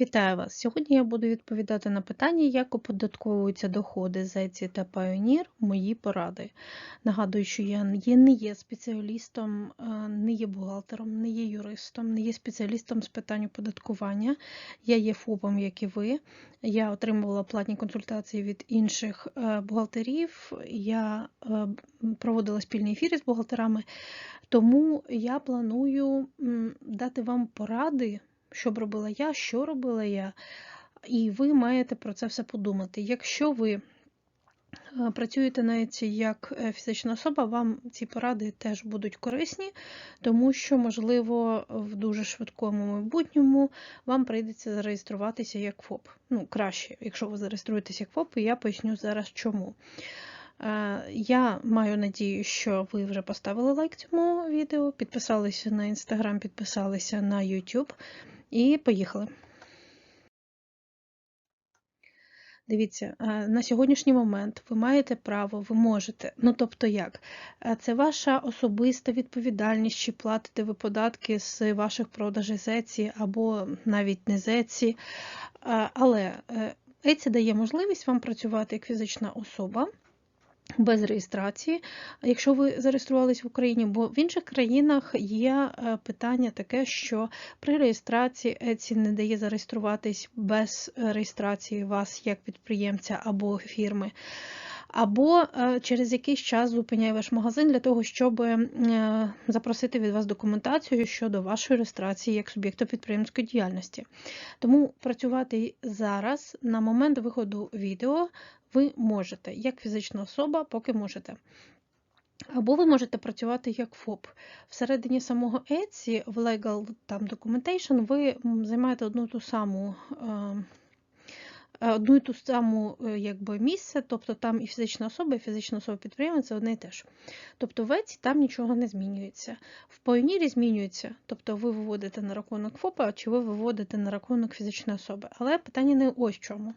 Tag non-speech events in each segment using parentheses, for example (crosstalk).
Вітаю вас! Сьогодні я буду відповідати на питання, як оподатковуються доходи з Etsy та Payoneer, мої поради. Нагадую, що я не є спеціалістом, е, не є бухгалтером, не є юристом, не є спеціалістом з питань оподаткування. Я є ФОПом, як і ви. Я отримувала платні консультації від інших е, бухгалтерів. Я е, проводила спільні ефіри з бухгалтерами, тому я планую дати вам поради що б робила я, що робила я, і ви маєте про це все подумати. Якщо ви е, працюєте навіть як е, фізична особа, вам ці поради теж будуть корисні, тому що, можливо, в дуже швидкому майбутньому вам прийдеться зареєструватися як ФОП. Ну, краще, якщо ви зареєструєтеся як ФОП, і я поясню зараз чому. Е, Я маю надію, що ви вже поставили лайк цьому відео, підписалися на Instagram, підписалися на YouTube. І поїхали. Дивіться, е, на сьогоднішній момент ви маєте право, ви можете, ну тобто як? Е, Це ваша особиста відповідальність, чи платите ви податки з ваших продажів з Etsy або навіть не з Etsy. Е, Але Etsy дає можливість вам працювати як фізична особа без реєстрації, якщо ви зареєструвались в Україні, бо в інших країнах є е, питання таке, що при реєстрації Etsy не дає зареєструватись без е, реєстрації вас як підприємця або фірми. Або е, через якийсь час зупиняє ваш магазин для того, щоб запросити від вас документацію щодо вашої реєстрації як суб'єкта підприємської діяльності. Тому працювати зараз на момент виходу відео ви можете, як фізична особа, поки можете. Або ви можете працювати як ФОП. Всередині самого Etsy, в Legal там, Documentation, ви займаєте одну ту саму. Е, одну і ту саму е, якби, місце, тобто там і фізична особа, і фізична особа підприємець одне і те ж. Тобто в Еці там нічого не змінюється. В Pioneer змінюється, тобто ви виводите на рахунок ФОПа, чи ви виводите на рахунок фізичної особи. Але питання не ось чому.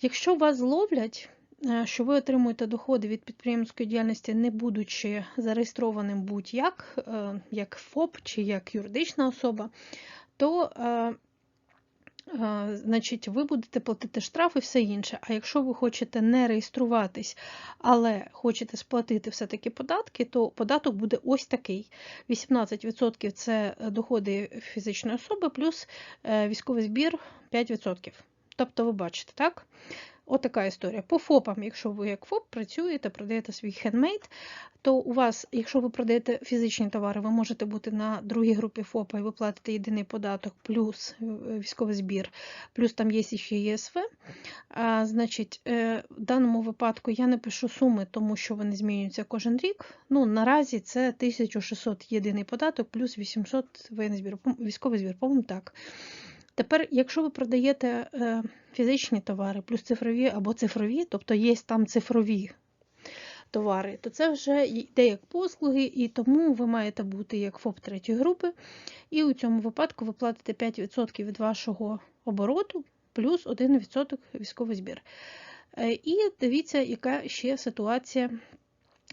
Якщо вас зловлять, е, що ви отримуєте доходи від підприємської діяльності, не будучи зареєстрованим будь-як, е, як ФОП чи як юридична особа, то е, Значить, ви будете платити штраф і все інше. А якщо ви хочете не реєструватись, але хочете сплатити все-таки податки, то податок буде ось такий: 18% це доходи фізичної особи, плюс військовий збір 5%. Тобто, ви бачите, так? Отака історія. По ФОПам, якщо ви як ФОП працюєте, продаєте свій хендмейд, то у вас, якщо ви продаєте фізичні товари, ви можете бути на другій групі ФОПа і ви платите єдиний податок, плюс е, військовий збір, плюс там є ще ЄСВ. А, Значить, е, в даному випадку я не пишу суми, тому що вони змінюються кожен рік. Ну, Наразі це 1600 єдиний податок, плюс 800 воєнний збір, військовий збір, по-моєму, так. Тепер, якщо ви продаєте е, фізичні товари, плюс цифрові або цифрові, тобто є там цифрові товари, то це вже йде як послуги, і тому ви маєте бути як ФОП третьої групи. І у цьому випадку ви платите 5% від вашого обороту, плюс 1% військовий збір. Е, і дивіться, яка ще ситуація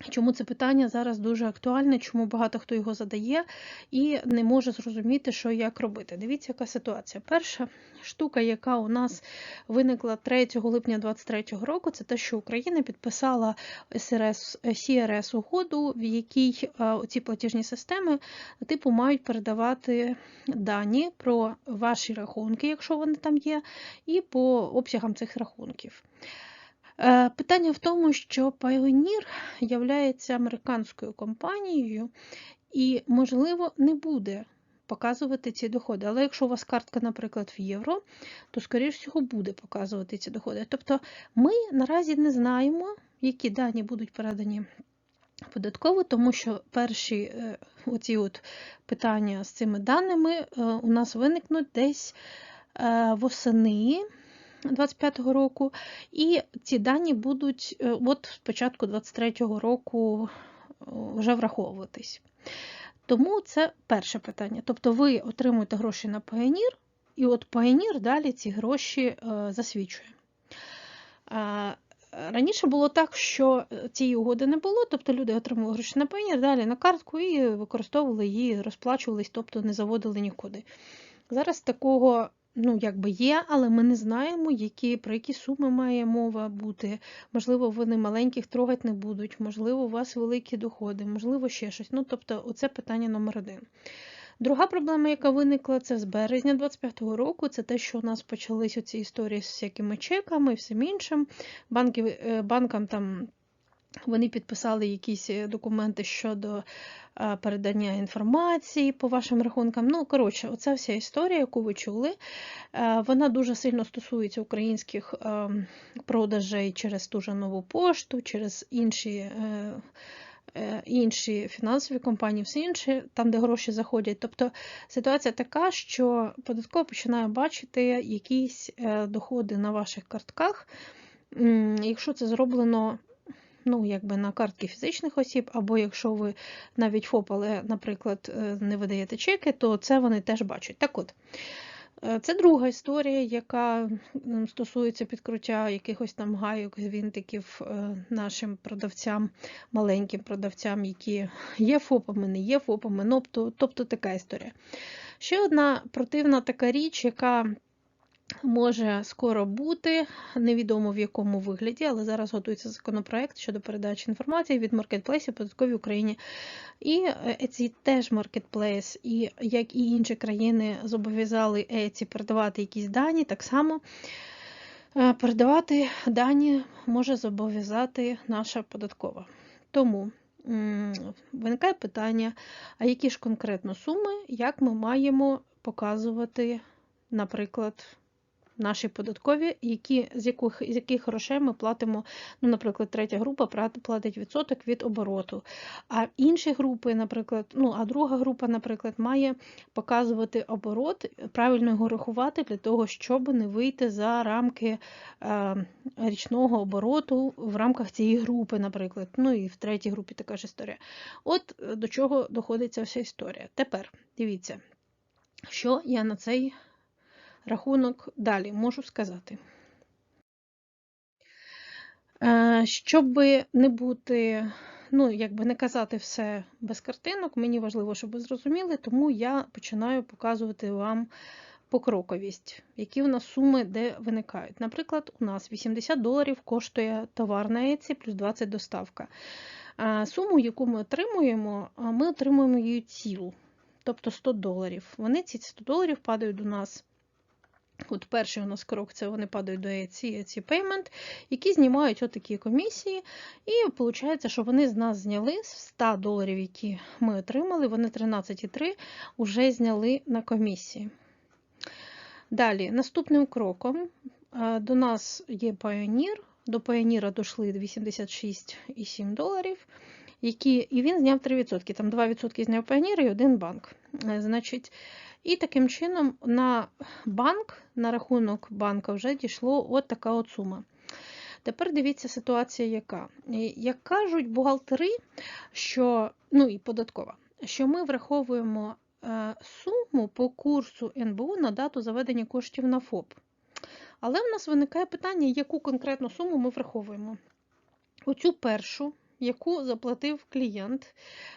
Чому це питання зараз дуже актуальне, чому багато хто його задає і не може зрозуміти, що і як робити. Дивіться, яка ситуація. Перша штука, яка у нас виникла 3 липня 2023 року, це те, що Україна підписала СРС, CRS угоду, в якій ці платіжні системи типу мають передавати дані про ваші рахунки, якщо вони там є, і по обсягам цих рахунків. Е, питання в тому, що Pioneer є американською компанією і, можливо, не буде показувати ці доходи. Але якщо у вас картка, наприклад, в євро, то, скоріш всього, буде показувати ці доходи. Тобто ми наразі не знаємо, які дані будуть передані податково, тому що перші е, оці от питання з цими даними е, у нас виникнуть десь восени. 25-го року, і ці дані будуть е, от спочатку 23-го року е, вже враховуватись. Тому це перше питання. Тобто ви отримуєте гроші на Pioneer, і от Pioneer далі ці гроші е, засвідчує. Раніше було так, що цієї угоди не було, тобто люди отримували гроші на Pioneer, далі на картку і використовували її, розплачувались, тобто не заводили нікуди. Зараз такого ну, якби є, але ми не знаємо, які, про які суми має мова бути. Можливо, вони маленьких трогати не будуть, можливо, у вас великі доходи, можливо, ще щось. Ну, тобто, оце питання номер один. Друга проблема, яка виникла, це з березня 25-го року, це те, що у нас почалися ці історії з всякими чеками і всім іншим. Банки, е, банкам там вони підписали якісь е, документи щодо е, передання інформації по вашим рахункам. Ну, коротше, оця вся історія, яку ви чули, вона дуже сильно стосується українських продажей через ту же нову пошту, через інші Е, інші фінансові компанії, все інше, там, де гроші заходять. Тобто ситуація така, що податково починає бачити якісь е, доходи на ваших картках. Якщо це зроблено ну, якби на картки фізичних осіб, або якщо ви навіть ФОП, але, наприклад, е, не видаєте чеки, то це вони теж бачать. Так от. Е, це друга історія, яка стосується підкруття якихось там гайок, гвинтиків е, нашим продавцям, маленьким продавцям, які є ФОПами, не є ФОПами, ну, тобто така історія. Ще одна противна така річ, яка може скоро бути, невідомо в якому вигляді, але зараз готується законопроект щодо передачі інформації від маркетплейсів податковій Україні. І Etsy теж маркетплейс, і як і інші країни зобов'язали Etsy передавати якісь дані, так само е, передавати дані може зобов'язати наша податкова. Тому виникає питання, а які ж конкретно суми, як ми маємо показувати, наприклад, наші податкові, які, з яких з яких грошей ми платимо, ну, наприклад, третя група платить відсоток від обороту. А інші групи, наприклад, ну, а друга група, наприклад, має показувати оборот, правильно його рахувати для того, щоб не вийти за рамки е, річного обороту в рамках цієї групи, наприклад. Ну і в третій групі така ж історія. От е, до чого доходить ця вся історія. Тепер дивіться, що я на цей рахунок далі можу сказати. Е, щоб не бути, ну, якби не казати все без картинок, мені важливо, щоб ви зрозуміли, тому я починаю показувати вам покроковість, які в нас суми де виникають. Наприклад, у нас 80 доларів коштує товар на Etsy плюс 20 доставка. Е, суму, яку ми отримуємо, ми отримуємо її цілу, тобто 100 доларів. Вони ці 100 доларів падають до нас От перший у нас крок це вони падають до EC, Payment, які знімають отакі комісії. І виходить, що вони з нас зняли з 100 доларів, які ми отримали, вони 13,3 вже зняли на комісії. Далі, наступним кроком до нас є Pioneer. До Pioneer дійшли 86,7 доларів, які, і він зняв 3%. Там 2% зняв Pioneer і один банк. Е, значить, і таким чином на банк, на рахунок банка вже дійшло от така от сума. Тепер дивіться ситуація, яка. Як кажуть бухгалтери, що, ну і податкова, що ми враховуємо е, суму по курсу НБУ на дату заведення коштів на ФОП. Але в нас виникає питання, яку конкретну суму ми враховуємо. Оцю першу яку заплатив клієнт.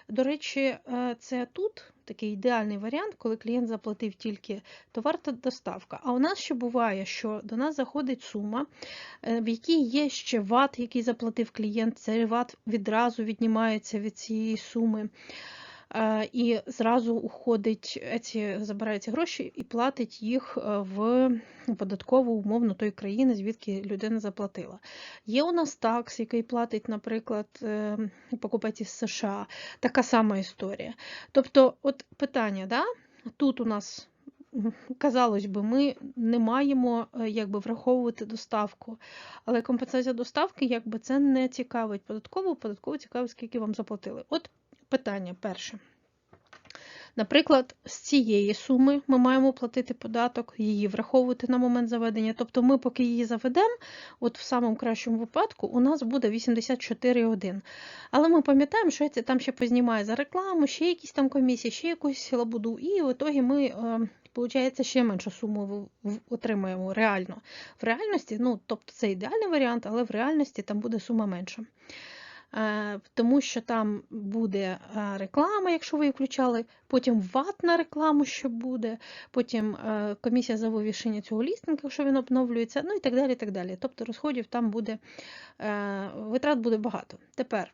До речі, е, це тут такий ідеальний варіант, коли клієнт заплатив тільки товар та доставка. А у нас ще буває, що до нас заходить сума, е, в якій є ще ват, який заплатив клієнт. Цей ват відразу віднімається від цієї суми. Е, і зразу уходить, ці, забирає гроші і платить їх е, в податкову умовно той країни, звідки людина заплатила. Є у нас такс, який платить, наприклад, е, покупець із США, така сама історія. Тобто, от питання, да? тут у нас. Казалось би, ми не маємо якби, враховувати доставку, але компенсація доставки якби, це не цікавить податково, податково цікавить, скільки вам заплатили. От питання перше. Наприклад, з цієї суми ми маємо платити податок, її враховувати на момент заведення. Тобто, ми, поки її заведемо, от в самому кращому випадку у нас буде 84,1. Але ми пам'ятаємо, що це там ще познімає за рекламу, ще якісь там комісії, ще якусь лабуду, і в ітогі ми. Получається, ще меншу суму отримуємо реально. В реальності, ну, тобто це ідеальний варіант, але в реальності там буде сума менша. Е, тому що там буде е, реклама, якщо ви її включали, потім ват на рекламу, що буде, потім е, комісія за вивішення цього лістинга, якщо він обновлюється, ну і так далі. так далі. Тобто розходів там буде, витрат буде багато. Тепер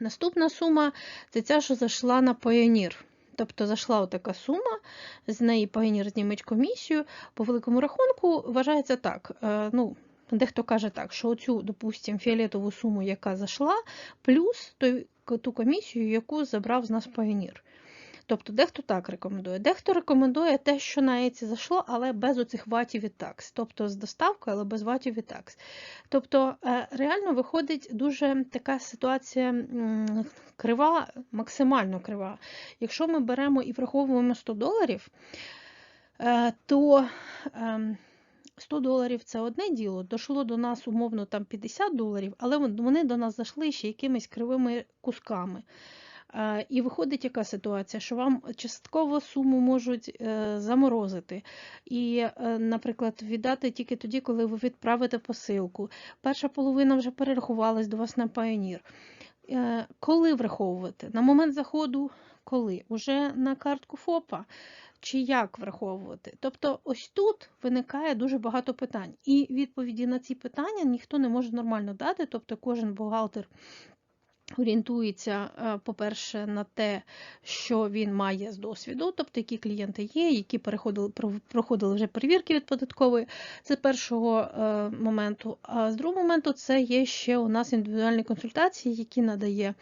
наступна сума це ця, що зайшла на Pioneer. Тобто зайшла така сума, з неї Pioneer зніметь комісію. По великому рахунку вважається так. ну, Дехто каже так, що оцю, допустимо, фіолетову суму, яка зайшла, плюс ту комісію, яку забрав з нас Pioneer. Тобто дехто так рекомендує. Дехто рекомендує те, що на Еці зайшло, але без оцих ватів і такс. Тобто з доставкою, але без ватів і такс. Тобто е, реально виходить дуже така ситуація крива, максимально крива. Якщо ми беремо і враховуємо 100 доларів, е, то ем, 100 доларів це одне діло, дошло до нас умовно там 50 доларів, але вони до нас зайшли ще якимись кривими кусками. Е, І виходить яка ситуація, що вам частково суму можуть е, заморозити. І, е, наприклад, віддати тільки тоді, коли ви відправите посилку. Перша половина вже перерахувалась до вас на. Е, Коли враховувати? На момент заходу, коли? Уже на картку ФОПа? Чи як враховувати? Тобто, ось тут виникає дуже багато питань. І відповіді на ці питання ніхто не може нормально дати, тобто кожен бухгалтер орієнтується, е, по-перше, на те, що він має з досвіду, тобто які клієнти є, які переходили, проходили вже перевірки від податкової. Це першого е, моменту. А з другого моменту це є ще у нас індивідуальні консультації, які надає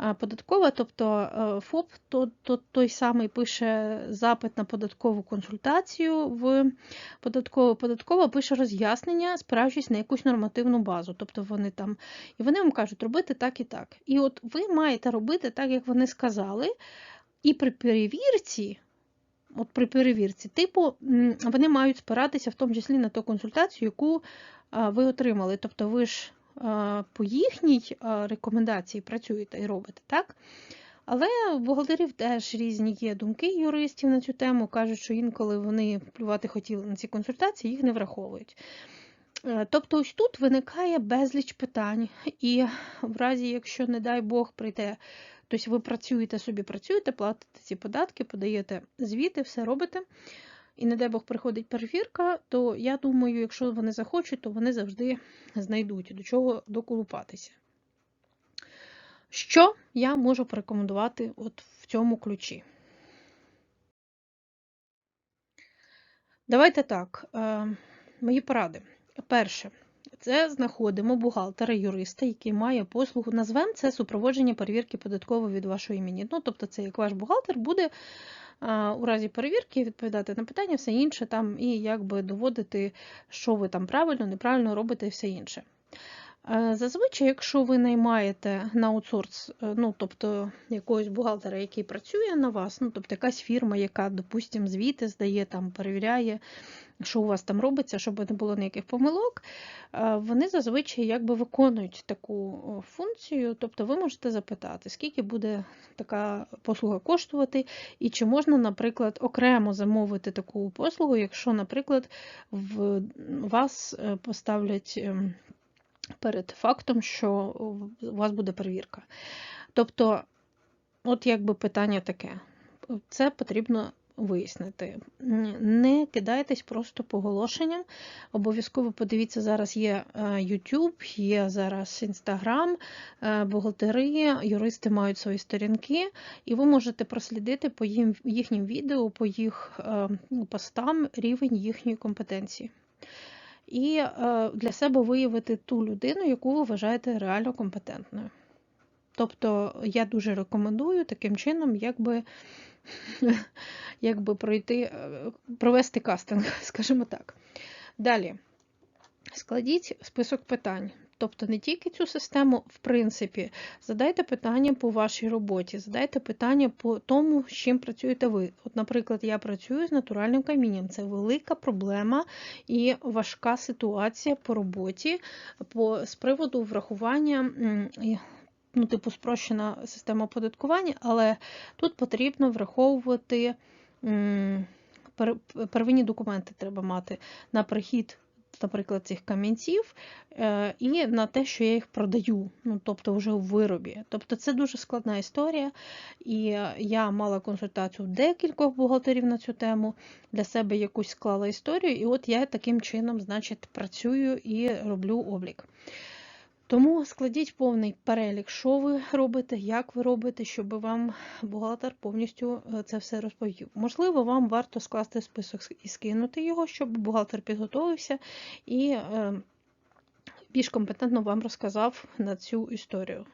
е, податкова, тобто ФОП, то, то той самий пише запит на податкову консультацію в податкову. Податкова пише роз'яснення, спираючись на якусь нормативну базу. Тобто вони там, і вони вам кажуть, робити так і так. І от ви маєте робити так, як вони сказали, і при перевірці. От при перевірці, типу, вони мають спиратися в тому числі на ту консультацію, яку ви отримали. Тобто ви ж по їхній рекомендації працюєте і робите, так? Але у бухгалтерів теж різні є думки юристів на цю тему. Кажуть, що інколи вони плювати хотіли на ці консультації, їх не враховують. Е, Тобто ось тут виникає безліч питань, і в разі, якщо, не дай Бог, прийде, тобто ви працюєте собі, працюєте, платите ці податки, подаєте звіти, все робите, і не дай Бог приходить перевірка, то я думаю, якщо вони захочуть, то вони завжди знайдуть до чого доколупатися. Що я можу порекомендувати от в цьому ключі? Давайте так, е, мої поради. Перше, це знаходимо бухгалтера, юриста, який має послугу. Назвемо це супроводження перевірки податкової від вашого імені. Ну, тобто, це як ваш бухгалтер буде у разі перевірки відповідати на питання, все інше там, і якби доводити, що ви там правильно, неправильно робите і все інше. Зазвичай, якщо ви наймаєте на аутсорс, е, ну тобто якогось бухгалтера, який працює на вас, ну тобто якась фірма, яка, допустимо, звіти здає, там перевіряє, що у вас там робиться, щоб не було ніяких помилок, е, вони зазвичай якби виконують таку функцію. Тобто ви можете запитати, скільки буде така послуга коштувати, і чи можна, наприклад, окремо замовити таку послугу, якщо, наприклад, в вас е, поставлять. ем, перед фактом, що у вас буде перевірка. Тобто, от якби питання таке, це потрібно вияснити. Не кидайтесь просто по оголошенням. Обов'язково подивіться, зараз є е, YouTube, є зараз Instagram, е, бухгалтери, юристи мають свої сторінки, і ви можете прослідити по їхнім відео, по їх е, ну, постам рівень їхньої компетенції і для себе виявити ту людину, яку ви вважаєте реально компетентною. Тобто я дуже рекомендую таким чином, якби, якби пройти, е, провести кастинг, (laughs) скажімо так. Далі, складіть список питань. Тобто не тільки цю систему, в принципі, задайте питання по вашій роботі, задайте питання по тому, з чим працюєте ви. От, наприклад, я працюю з натуральним камінням. Це велика проблема і важка ситуація по роботі по, з приводу врахування. Ну, типу, спрощена система оподаткування, але тут потрібно враховувати первинні документи треба мати на прихід наприклад, цих камінців, е, і на те, що я їх продаю, ну, тобто вже у виробі. Тобто це дуже складна історія, і я мала консультацію декількох бухгалтерів на цю тему, для себе якусь склала історію, і от я таким чином, значить, працюю і роблю облік. Тому складіть повний перелік, що ви робите, як ви робите, щоб вам бухгалтер повністю е, це все розповів. Можливо, вам варто скласти список і скинути його, щоб бухгалтер підготовився і е, більш компетентно вам розказав на цю історію.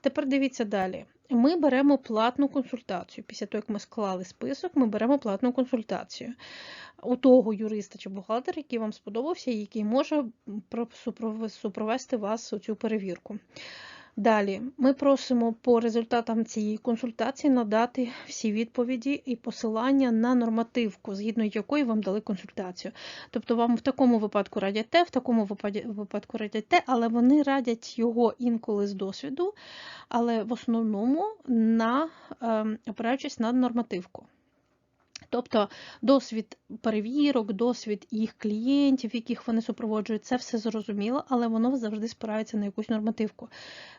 Тепер дивіться далі. Ми беремо платну консультацію. Після того, як ми склали список, ми беремо платну консультацію у того юриста чи бухгалтера, який вам сподобався, і який може супровести вас у цю перевірку. Далі ми просимо по результатам цієї консультації надати всі відповіді і посилання на нормативку, згідно якої вам дали консультацію. Тобто вам в такому випадку радять те, в такому випадку радять те, але вони радять його інколи з досвіду, але в основному на ем, опираючись на нормативку. Тобто досвід перевірок, досвід їх клієнтів, яких вони супроводжують, це все зрозуміло, але воно завжди спирається на якусь нормативку.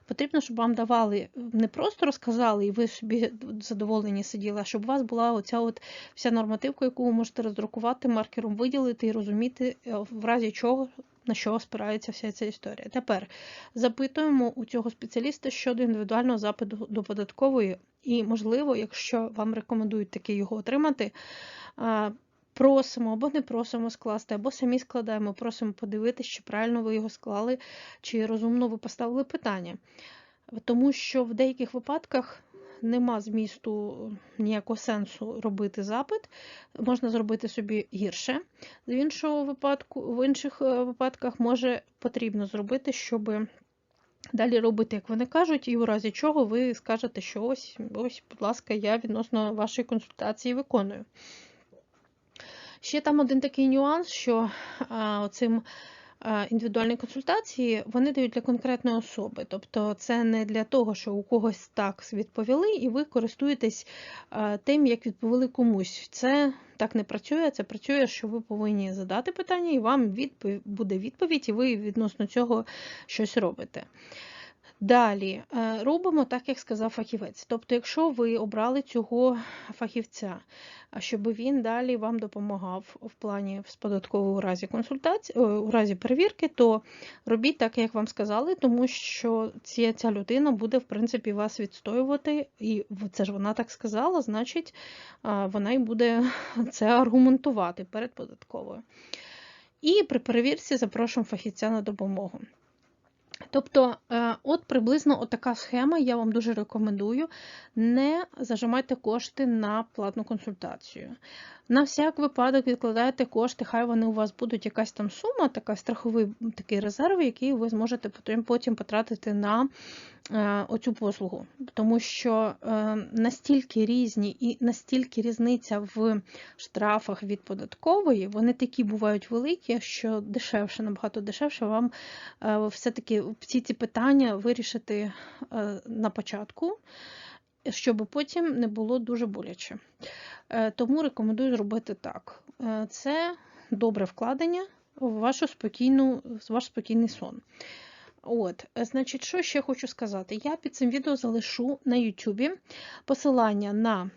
Потрібно, щоб вам давали, не просто розказали, і ви собі задоволені сиділи, а щоб у вас була оця от вся нормативка, яку ви можете роздрукувати, маркером виділити і розуміти, е, в разі чого. На що спирається вся ця історія. Тепер запитуємо у цього спеціаліста щодо індивідуального запиту до податкової і, можливо, якщо вам рекомендують таки його отримати, просимо або не просимо скласти, або самі складаємо, просимо подивитися, чи правильно ви його склали, чи розумно ви поставили питання. Тому що в деяких випадках нема змісту ніякого сенсу робити запит, можна зробити собі гірше. В іншого випадку, в інших е, випадках може потрібно зробити, щоб Далі робити, як вони кажуть, і у разі чого ви скажете, що ось, ось, будь ласка, я відносно вашої консультації виконую. Ще там один такий нюанс, що а, оцим індивідуальні консультації вони дають для конкретної особи. Тобто це не для того, що у когось так відповіли, і ви користуєтесь тим, як відповіли комусь. Це так не працює, це працює, що ви повинні задати питання, і вам відповідь, буде відповідь, і ви відносно цього щось робите. Далі е, робимо так, як сказав фахівець. Тобто, якщо ви обрали цього фахівця, щоб він далі вам допомагав в плані з податкової у разі консультації, у разі перевірки, то робіть так, як вам сказали, тому що ця, ця людина буде, в принципі, вас відстоювати, і це ж вона так сказала, значить, вона й буде (laughs) це аргументувати перед податковою. І при перевірці запрошуємо фахівця на допомогу. Тобто, е, от приблизно така схема, я вам дуже рекомендую. Не зажимайте кошти на платну консультацію. На всяк випадок відкладайте кошти, хай вони у вас будуть якась там сума, така страховий такий резерв, який ви зможете потім потратити на е, оцю послугу. Тому що е, настільки різні і настільки різниця в штрафах від податкової, вони такі бувають великі, що дешевше, набагато дешевше вам е, все-таки всі ці питання вирішити на початку щоб потім не було дуже боляче. Е, тому рекомендую зробити так. Е, це добре вкладення в вашу спокійну, ваш спокійний сон. От, Значить, що ще хочу сказати? Я під цим відео залишу на YouTube посилання на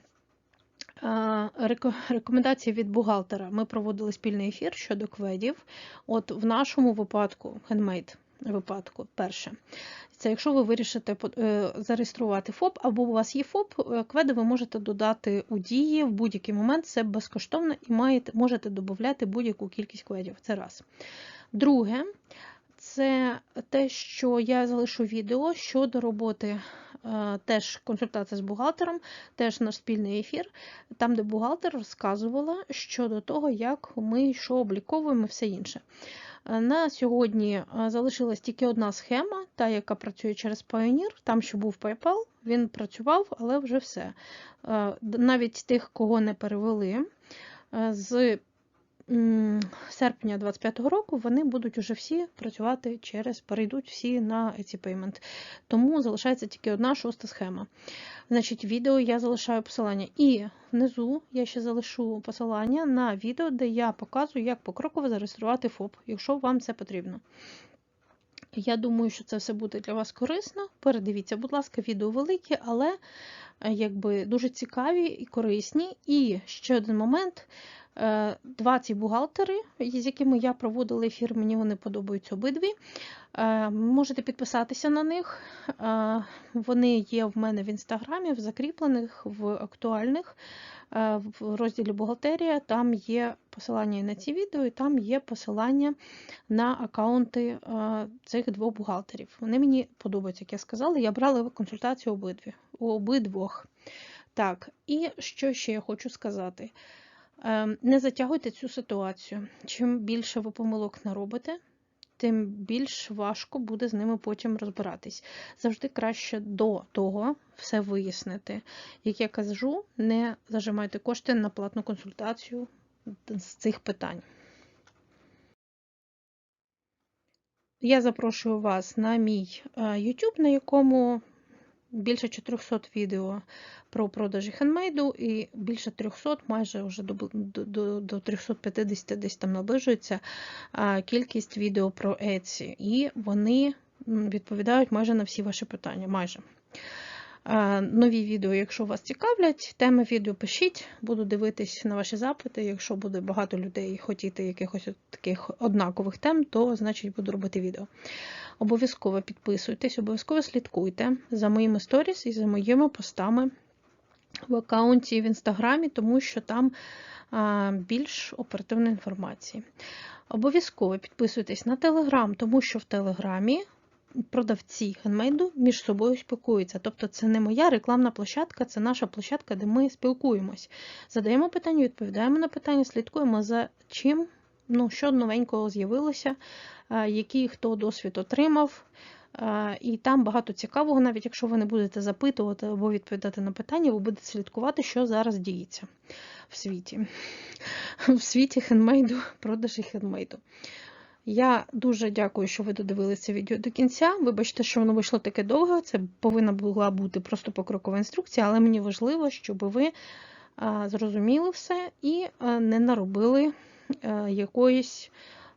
рекомендації від бухгалтера. Ми проводили спільний ефір щодо кведів. От В нашому випадку, handmade випадку, перше. Це якщо ви вирішите е, зареєструвати ФОП, або у вас є ФОП, е, кведи ви можете додати у дії в будь-який момент, це безкоштовно і маєте, можете додати будь-яку кількість кведів. Це раз. Друге, це те, що я залишу відео щодо роботи, е, теж консультація з бухгалтером, теж наш спільний ефір, там, де бухгалтер розказувала щодо того, як ми що обліковуємо все інше. На сьогодні е, залишилась тільки одна схема, та, яка працює через Pioneer, там що був PayPal, він працював, але вже все. Е, навіть тих, кого не перевели, е, з серпня 2025 року вони будуть уже всі працювати через, перейдуть всі на Etsy Payment. Тому залишається тільки одна шоста схема. Значить, відео я залишаю посилання. І внизу я ще залишу посилання на відео, де я показую, як покроково зареєструвати ФОП, якщо вам це потрібно. Я думаю, що це все буде для вас корисно. Передивіться, будь ласка, відео великі, але е, якби дуже цікаві і корисні. І ще один момент. Е, Два ці бухгалтери, з якими я проводила ефір, мені вони подобаються обидві. Е, Можете підписатися на них. Вони є в мене в інстаграмі, в закріплених, в актуальних. Е, В розділі бухгалтерія там є посилання і на ці відео, і там є посилання на аккаунти е, цих двох бухгалтерів. Вони мені подобаються, як я сказала. Я брала консультацію обидві, у обидвох. Так, і що ще я хочу сказати? Е, Не затягуйте цю ситуацію. Чим більше ви помилок наробите, тим більш важко буде з ними потім розбиратись. Завжди краще до того все вияснити. Як я кажу, не зажимайте кошти на платну консультацію з цих питань. Я запрошую вас на мій е, YouTube, на якому більше 400 відео про продажі хендмейду і більше 300, майже вже до, до, до, до 350 десь там наближується кількість відео про Etsy. І вони відповідають майже на всі ваші питання. майже. А, Нові відео, якщо вас цікавлять, теми відео пишіть, буду дивитись на ваші запити. Якщо буде багато людей хотіти якихось таких однакових тем, то значить буду робити відео. Обов'язково підписуйтесь, обов'язково слідкуйте за моїми сторіс і за моїми постами в аккаунті в інстаграмі, тому що там більш оперативної інформації. Обов'язково підписуйтесь на телеграм, тому що в телеграмі продавці хендмейду між собою спілкуються. Тобто це не моя рекламна площадка, це наша площадка, де ми спілкуємось. Задаємо питання, відповідаємо на питання, слідкуємо за чим, ну, що новенького з'явилося, який хто досвід отримав. І там багато цікавого, навіть якщо ви не будете запитувати або відповідати на питання, ви будете слідкувати, що зараз діється в світі. (laughs) В світі хендмейду, продажі хендмейду. Я дуже дякую, що ви додивилися відео до кінця. Вибачте, що воно вийшло таке довго. Це повинна була бути просто покрокова інструкція, але мені важливо, щоб ви зрозуміли все і не наробили якоїсь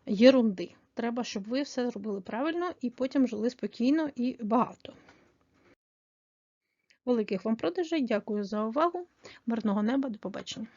єрунди. Треба, щоб ви все зробили правильно і потім жили спокійно і багато. Великих вам продажей, дякую за увагу. Мирного неба, до побачення.